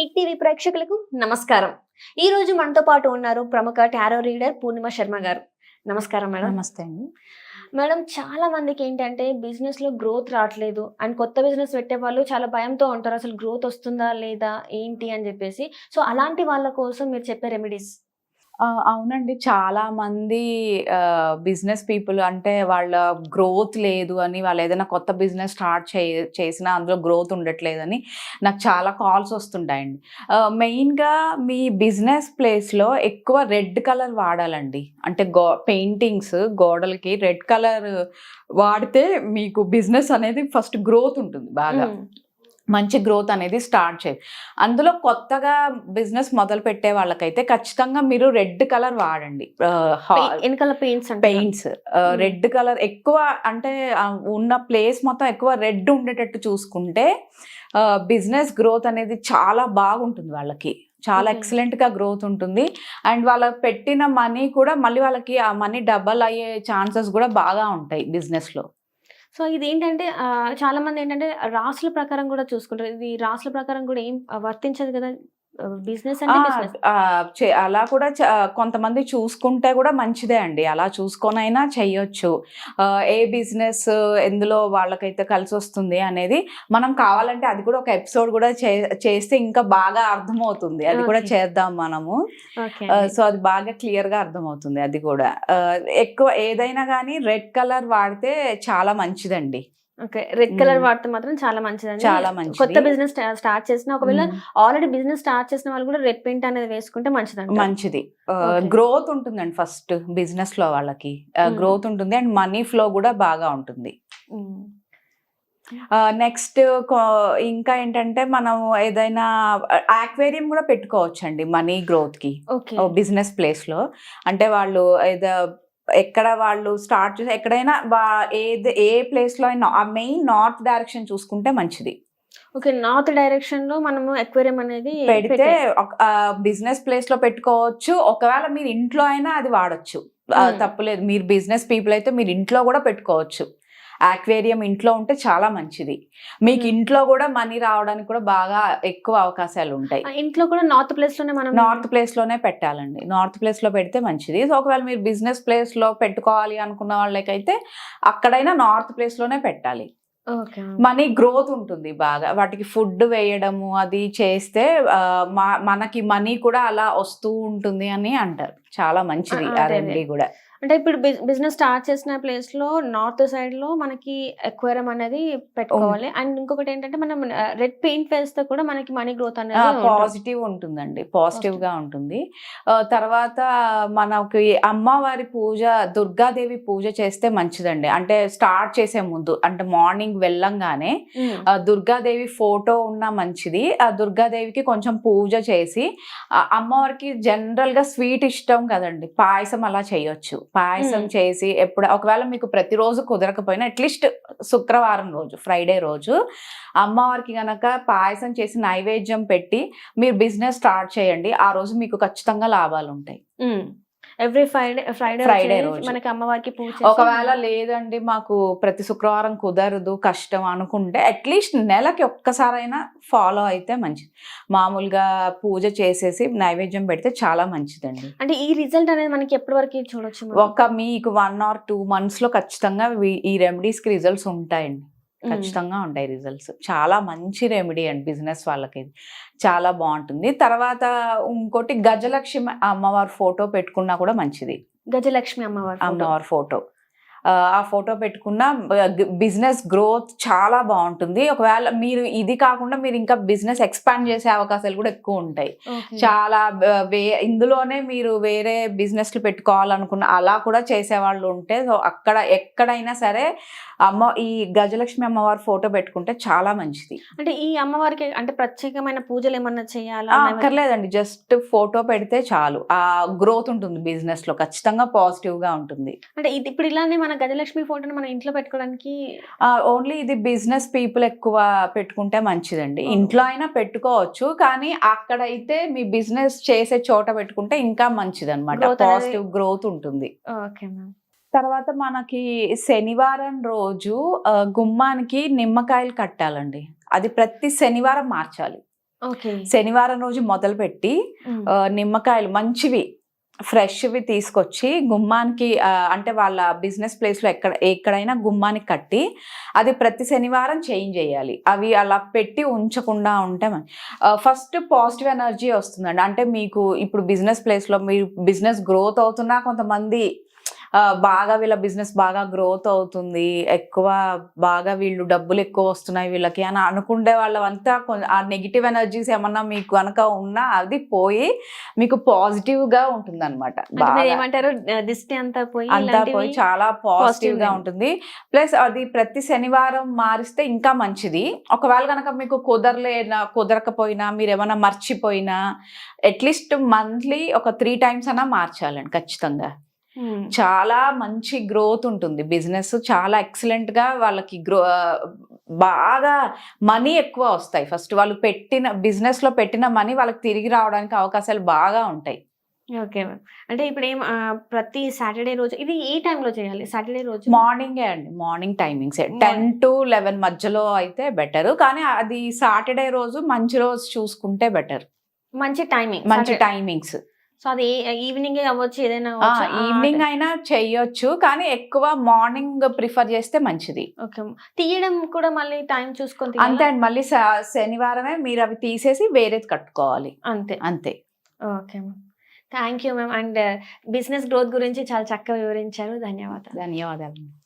Hit TV ప్రేక్షకులకు నమస్కారం. ఈ రోజు మనతో పాటు ఉన్నారు ప్రముఖ టారో రీడర్ పూర్ణిమ శర్మ గారు. నమస్కారం మేడం. నమస్తే అండి. మేడం చాలా మందికి ఏంటంటే బిజినెస్లో గ్రోత్ రావట్లేదు. అండ్ కొత్త బిజినెస్ పెట్టే వాళ్ళు చాలా భయంతో ఉంటారు. అసలు గ్రోత్ వస్తుందా లేదా ఏంటి అని చెప్పేసి. సో అలాంటి వాళ్ళ కోసం మీరు చెప్పే రెమెడీస్. అవునండి. చాలా మంది బిజినెస్ పీపుల్ అంటే వాళ్ళ గ్రోత్ లేదు అని వాళ్ళు ఏదైనా కొత్త బిజినెస్ స్టార్ట్ చే చేసినా అందులో గ్రోత్ ఉండట్లేదని నాకు చాలా కాల్స్ వస్తుంటాయండి. మెయిన్గా మీ బిజినెస్ ప్లేస్లో ఎక్కువ రెడ్ కలర్ వాడాలండి. అంటే గో పెయింటింగ్స్ గోడలకి రెడ్ కలర్ వాడితే మీకు బిజినెస్ అనేది ఫస్ట్ గ్రోత్ ఉంటుంది బాగా. మంచి గ్రోత్ అనేది స్టార్ట్ చేయండి అందులో కొత్తగా బిజినెస్ మొదలు పెట్టే వాళ్ళకైతే ఖచ్చితంగా మీరు రెడ్ కలర్ వాడండి. Paints paints. రెడ్ కలర్ ఎక్కువ అంటే ఉన్న ప్లేస్ మొత్తం ఎక్కువ రెడ్ ఉండేటట్టు చూసుకుంటే బిజినెస్ గ్రోత్ అనేది చాలా బాగుంటుంది వాళ్ళకి. చాలా Okay. ఎక్సలెంట్గా గ్రోత్ ఉంటుంది. అండ్ వాళ్ళ పెట్టిన మనీ కూడా మళ్ళీ వాళ్ళకి ఆ మనీ డబల్ అయ్యే ఛాన్సెస్ కూడా బాగా ఉంటాయి బిజినెస్లో సో ఇది ఏంటంటే చాలామంది ఏంటంటే రాసుల ప్రకారం కూడా చూసుకుంటారు. ఇది రాసుల ప్రకారం కూడా ఏం వర్తించదు కదా. బిజినెస్ అలా కూడా కొంతమంది చూసుకుంటే కూడా మంచిదే అండి. అలా చూసుకొనైనా చెయ్యొచ్చు. ఏ బిజినెస్ ఎందులో వాళ్ళకైతే కలిసి వస్తుంది అనేది మనం కావాలంటే అది కూడా ఒక ఎపిసోడ్ కూడా చేస్తే ఇంకా బాగా అర్థమవుతుంది. అది కూడా. చేద్దాం మనము. సో అది బాగా క్లియర్గా అర్థమవుతుంది అది కూడా. ఎక్కువ ఏదైనా కానీ రెడ్ కలర్ వాడితే చాలా మంచిదండి. Okay red colour. వాడితే మాత్రం చాలా మంచిదండి చాలా మంచిది. కొత్త బిజినెస్ స్టార్ట్ చేసిన ఒకవేళ. ఆల్రెడీ బిజినెస్ స్టార్ట్ చేసిన వాళ్ళు కూడా రెడ్ పెయింట్ అనేది వేసుకుంటే మంచిది Okay. గ్రోత్ ఉంటుందండి ఫస్ట్ బిజినెస్లో వాళ్ళకి. గ్రోత్ ఉంటుంది అండ్ మనీ ఫ్లో కూడా బాగా ఉంటుంది నెక్స్ట్ ఇంకా ఏంటంటే మనం ఏదైనా ఆక్వేరియం కూడా పెట్టుకోవచ్చు అండి మనీ గ్రోత్కి బిజినెస్ ప్లేస్లో అంటే వాళ్ళు ఏదో ఎక్కడ వాళ్ళు స్టార్ట్ చేసి ఎక్కడైనా ఏది ఏ ప్లేస్లో అయినా ఆ మెయిన్ నార్త్ డైరెక్షన్ చూసుకుంటే మంచిది. ఓకే నార్త్ డైరెక్షన్లో మనము ఎక్వేరియం అనేది పెడితే బిజినెస్ ప్లేస్లో పెట్టుకోవచ్చు. ఒకవేళ మీరు ఇంట్లో అయినా అది వాడచ్చు. Hmm. తప్పులేదు మీరు బిజినెస్ పీపుల్ అయితే మీరు ఇంట్లో కూడా పెట్టుకోవచ్చు. ఆక్వేరియం ఇంట్లో ఉంటే చాలా మంచిది. మీకు. ఇంట్లో కూడా మనీ రావడానికి కూడా బాగా ఎక్కువ అవకాశాలు ఉంటాయి. ఇంట్లో కూడా నార్త్ ప్లేస్లోనే మనం నార్త్ ప్లేస్లోనే పెట్టాలండి. నార్త్ ప్లేస్లో పెడితే మంచిది. సో ఒకవేళ మీరు బిజినెస్ ప్లేస్లో పెట్టుకోవాలి అనుకున్న వాళ్ళకైతే అక్కడైనా నార్త్ ప్లేస్లోనే పెట్టాలి మనీ గ్రోత్ ఉంటుంది బాగా. వాటికి ఫుడ్ వేయడము అది చేస్తే మనకి మనీ కూడా అలా వస్తూ ఉంటుంది అని అంటారు. చాలా మంచిది ఆ, కూడా. అంటే ఇప్పుడు బిజినెస్ స్టార్ట్ చేసిన ప్లేస్లో నార్త్ సైడ్లో మనకి ఎక్వేరియం అనేది పెట్టుకోవాలి. అండ్ ఇంకొకటి ఏంటంటే మనం రెడ్ పెయింట్ వేస్తే కూడా మనకి మనీ గ్రోత్ అనేది. పాజిటివ్ ఉంటుందండి. పాజిటివ్గా ఉంటుంది. తర్వాత మనకి అమ్మవారి పూజ దుర్గాదేవి పూజ చేస్తే మంచిదండి. అంటే స్టార్ట్ చేసే ముందు అంటే మార్నింగ్ వెళ్ళంగానే దుర్గాదేవి ఫోటో ఉన్న మంచిది. ఆ దుర్గాదేవికి కొంచెం పూజ చేసి అమ్మవారికి జనరల్గా స్వీట్ ఇష్టం కదండి. పాయసం అలా చేయొచ్చు. పాయసం. చేసి ఎప్పుడు ఒకవేళ మీకు ప్రతిరోజు కుదరకపోయినా అట్లీస్ట్ శుక్రవారం రోజు ఫ్రైడే రోజు అమ్మవారికి గనక పాయసం చేసి నైవేద్యం పెట్టి మీరు బిజినెస్ స్టార్ట్ చేయండి. ఆ రోజు మీకు ఖచ్చితంగా లాభాలు ఉంటాయి ఎవ్రీ ఫ్రైడే ఫ్రైడే. మనకి అమ్మవారికి పూజ ఒకవేళ లేదండి మాకు ప్రతి శుక్రవారం కుదరదు కష్టం అనుకుంటే అట్లీస్ట్ నెలకి ఒక్కసారైనా ఫాలో అయితే మంచిది మామూలుగా పూజ చేసేసి నైవేద్యం పెడితే చాలా మంచిదండి అంటే ఈ రిజల్ట్ అనేది మనకి ఎప్పటి వరకు చూడొచ్చు? ఒక మీకు వన్ ఆర్ టూ మంత్స్లో ఖచ్చితంగా ఈ రెమెడీస్కి రిజల్ట్స్ ఉంటాయండి. ఖచ్చితంగా ఉంటాయి రిజల్ట్స్. చాలా మంచి రెమెడీ అండి బిజినెస్ వాళ్ళకి చాలా బాగుంటుంది. తర్వాత ఇంకోటి గజలక్ష్మి అమ్మవారి ఫోటో పెట్టుకున్నా కూడా మంచిది. గజలక్ష్మి అమ్మవారి. అమ్మవారి ఫోటో. ఆ ఫోటో పెట్టుకున్న బిజినెస్ గ్రోత్ చాలా బాగుంటుంది. ఒకవేళ మీరు ఇది కాకుండా మీరు ఇంకా బిజినెస్ ఎక్స్పాండ్ చేసే అవకాశాలు కూడా ఎక్కువ ఉంటాయి. చాలా వే ఇందులోనే మీరు వేరే బిజినెస్లు పెట్టుకోవాలనుకున్న అలా కూడా చేసేవాళ్ళు ఉంటే సో అక్కడ ఎక్కడైనా సరే అమ్మ ఈ గజలక్ష్మి అమ్మవారి ఫోటో పెట్టుకుంటే చాలా మంచిది. అంటే ఈ అమ్మవారికి అంటే ప్రత్యేకమైన పూజలు ఏమన్నా చేయాలా? అక్కర్లేదండి. జస్ట్ ఫోటో పెడితే చాలు. ఆ గ్రోత్ ఉంటుంది బిజినెస్లో ఖచ్చితంగా పాజిటివ్గా ఉంటుంది. అంటే ఇది ఇప్పుడు ఇలానే మన గజలక్ష్మి ఫోటోని మన ఇంట్లో పెట్టుకోవడానికి ఓన్లీ ఇది బిజినెస్ పీపుల్ ఎక్కువ పెట్టుకుంటే మంచిదండి. ఇంట్లో అయినా పెట్టుకోవచ్చు కానీ అక్కడైతే మీ బిజినెస్ చేసే చోట పెట్టుకుంటే ఇంకా మంచిది అనమాట పాజిటివ్ గ్రోత్ ఉంటుంది. ఓకే మ్యామ్ తర్వాత మనకి శనివారం రోజు గుమ్మానికి నిమ్మకాయలు కట్టాలండి. అది ప్రతి శనివారం మార్చాలి. శనివారం రోజు మొదలుపెట్టి ఉమ్. ఆ, నిమ్మకాయలు మంచివి ఫ్రెష్వి తీసుకొచ్చి గుమ్మానికి అంటే వాళ్ళ బిజినెస్ ప్లేస్లో ఎక్కడ ఎక్కడైనా గుమ్మానికి కట్టి అది ప్రతి శనివారం చేంజ్ చేయాలి. అవి అలా పెట్టి ఉంచకుండా ఉంటే ఫస్ట్ పాజిటివ్ ఎనర్జీ వస్తుందండి. అంటే మీకు ఇప్పుడు బిజినెస్ ప్లేస్లో మీరు బిజినెస్ గ్రోత్ అవుతున్నా కొంతమంది బాగా వీళ్ళ బిజినెస్ బాగా గ్రోత్ అవుతుంది ఎక్కువ బాగా వీళ్ళు డబ్బులు ఎక్కువ వస్తున్నాయి వీళ్ళకి అని అనుకుంటే వాళ్ళంతా ఆ నెగిటివ్ ఎనర్జీస్ ఏమన్నా మీకు కనుక ఉన్నా అది పోయి మీకు పాజిటివ్గా ఉంటుంది అనమాట ఏమంటారు దిష్టి అంతా పోయి అంతా ఇలాంటివి పోయి చాలా పాజిటివ్గా ఉంటుంది. ప్లస్ అది ప్రతి శనివారం మారిస్తే ఇంకా మంచిది. ఒకవేళ కనుక మీకు కుదరలేనా కుదరకపోయినా మీరు ఏమైనా మర్చిపోయినా అట్లీస్ట్ మంత్లీ ఒక త్రీ టైమ్స్ అన్నా మార్చాలండి ఖచ్చితంగా. చాలా మంచి గ్రోత్ ఉంటుంది. బిజినెస్ చాలా ఎక్సలెంట్గా వాళ్ళకి గ్రో బాగా మనీ ఎక్కువ వస్తాయి. ఫస్ట్ వాళ్ళు పెట్టిన బిజినెస్లో పెట్టిన మనీ వాళ్ళకి తిరిగి రావడానికి అవకాశాలు బాగా ఉంటాయి. Okay ma'am. అంటే ఇప్పుడు ఏం ప్రతి సాటర్డే రోజు ఇది ఏ టైంలో చేయాలి? సాటర్డే రోజు? మార్నింగే అండి. Morning timings. Ten to eleven మధ్యలో అయితే బెటర్. కానీ అది సాటర్డే రోజు మంచి రోజు చూసుకుంటే బెటర్. మంచి టైమింగ్. మంచి టైమింగ్స్. సో అది ఈవినింగ్ అవ్వచ్చు ఏదైనా ఈవినింగ్ అయినా చెయ్యొచ్చు కానీ ఎక్కువ మార్నింగ్ ప్రిఫర్ చేస్తే మంచిది. ఓకే. తీయడం కూడా మళ్ళీ టైం చూసుకొని అంతే? అండి మళ్ళీ శనివారమే మీరు అవి తీసేసి వేరేది కట్టుకోవాలి. అంతే. అంతే. Okay ma'am. Thank you ma'am. And business growth గురించి చాలా చక్కగా వివరించారు. ధన్యవాదాలు. ధన్యవాదాలు.